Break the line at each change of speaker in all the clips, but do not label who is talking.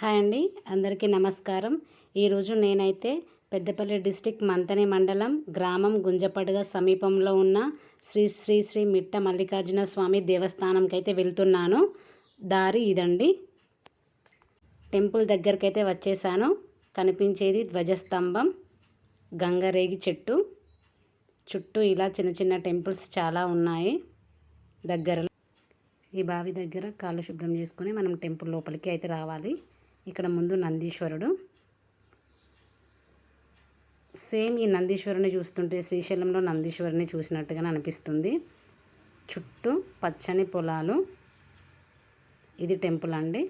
Hi అండి అందరికీ నమస్కారం. ఈరోజు నేనైతే పెద్దపల్లి డిస్టిక్ మంతని మండలం గ్రామం గుంజపడుగ సమీపంలో ఉన్న శ్రీ శ్రీ శ్రీ మిట్ట మల్లికార్జున స్వామి దేవస్థానంకి అయితే వెళ్తున్నాను. దారి ఇదండి. టెంపుల్ దగ్గరికి అయితే వచ్చేసాను. కనిపించేది ధ్వజస్తంభం గంగరేగి చెట్టు. చుట్టూ ఇలా చిన్న చిన్న టెంపుల్స్ చాలా ఉన్నాయి. దగ్గరలో ఈ బావి దగ్గర కాళ్ళు శుభ్రం చేసుకుని మనం టెంపుల్ లోపలికి అయితే రావాలి. ఇక్కడ ముందు నందీశ్వరుడు. సేమ్ ఈ నందీశ్వరుని చూస్తుంటే శ్రీశైలంలో నందీశ్వరుని చూసినట్టుగా అనిపిస్తుంది. చుట్టూ పచ్చని పొలాలు. ఇది టెంపుల్ అండి.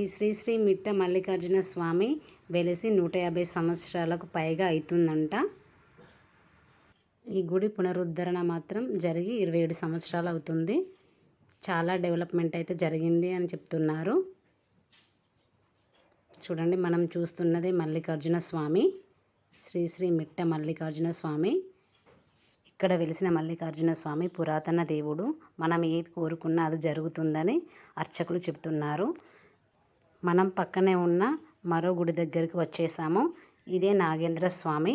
ఈ శ్రీ శ్రీ మిట్ట మల్లికార్జున స్వామి వెలిసి నూట యాభై సంవత్సరాలకు పైగా అవుతుందంట ఈ గుడి పునరుద్ధరణ మాత్రం జరిగి ఇరవై ఏడు సంవత్సరాలు అవుతుంది. చాలా డెవలప్మెంట్ అయితే జరిగింది అని చెప్తున్నారు. చూడండి మనం చూస్తున్నది మల్లికార్జున స్వామి శ్రీ శ్రీ మిట్ట మల్లికార్జున స్వామి. ఇక్కడ వెలిసిన మల్లికార్జున స్వామి పురాతన దేవుడు. మనం ఏది కోరుకున్నా అది జరుగుతుందని అర్చకులు చెప్తున్నారు. మనం పక్కనే ఉన్న మరో గుడి దగ్గరికి వచ్చేసాము. ఇదే నాగేంద్ర స్వామి.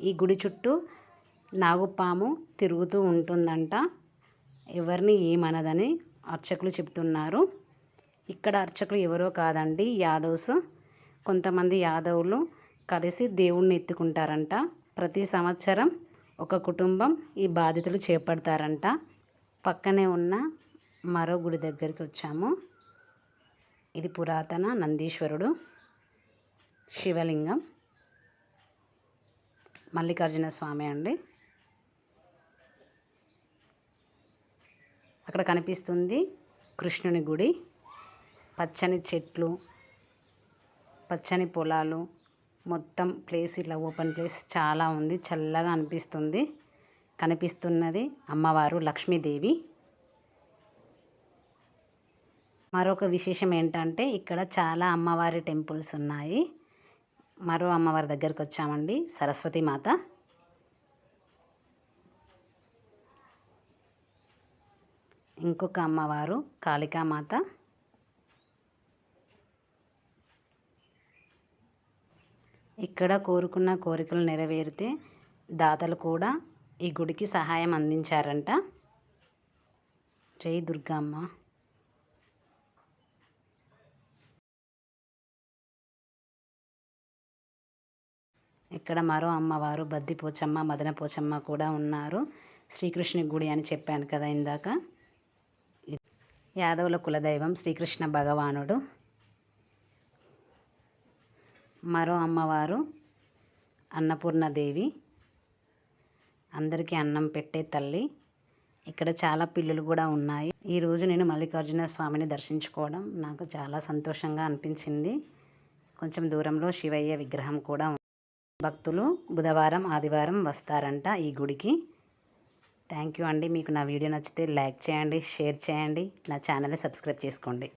ఈ గుడి చుట్టూ నాగుపాము తిరుగుతూ ఉంటుందంట. ఎవరిని ఏమనదని అర్చకులు చెప్తున్నారు ఇక్కడ అర్చకులు ఎవరో కాదండి యాదవ్స్. కొంతమంది యాదవులు కలిసి దేవుణ్ణి ఎత్తుకుంటారంట. ప్రతి సంవత్సరం ఒక కుటుంబం ఈ బాధ్యతలు చేపడతారంట. పక్కనే ఉన్న మరో గుడి దగ్గరికి వచ్చాము. ఇది పురాతన నందీశ్వరుడు శివలింగం. మల్లికార్జున స్వామి అండి. అక్కడ కనిపిస్తుంది కృష్ణుని గుడి. పచ్చని చెట్లు పచ్చని పొలాలు. మొత్తం ప్లేస్ ఇలా ఓపెన్ ప్లేస్ చాలా ఉంది. చల్లగా అనిపిస్తుంది. కనిపిస్తున్నది అమ్మవారు లక్ష్మీదేవి. మరొక విశేషం ఏంటంటే ఇక్కడ చాలా అమ్మవారి టెంపుల్స్ ఉన్నాయి. మరో అమ్మవారి దగ్గరికి వచ్చామండి. సరస్వతి మాత. ఇంకొక అమ్మవారు కాళికామాత. ఇక్కడ కోరుకున్న కోరికలు నెరవేరితే దాతలు కూడా ఈ గుడికి సహాయం అందించారంట. జై దుర్గమ్మ ఇక్కడ మరో అమ్మవారు బద్దిపోచమ్మ మదనపోచమ్మ కూడా ఉన్నారు. శ్రీకృష్ణ గుడి అని చెప్పాను కదా ఇందాక. యాదవుల కులదైవం శ్రీకృష్ణ భగవానుడు. మరో అమ్మవారు అన్నపూర్ణదేవి. అందరికీ అన్నం పెట్టే తల్లి. ఇక్కడ చాలా పిల్లులు కూడా ఉన్నాయి. ఈరోజు నేను మల్లికార్జున స్వామిని దర్శించుకోవడం నాకు చాలా సంతోషంగా అనిపించింది. కొంచెం దూరంలో శివయ్య విగ్రహం కూడా భక్తులు బుధవారం ఆదివారం వస్తారంట ఈ గుడికి. థ్యాంక్ యూ అండి. మీకు నా వీడియో నచ్చితే లైక్ చేయండి షేర్ చేయండి. నా ఛానల్ని సబ్స్క్రైబ్ చేసుకోండి.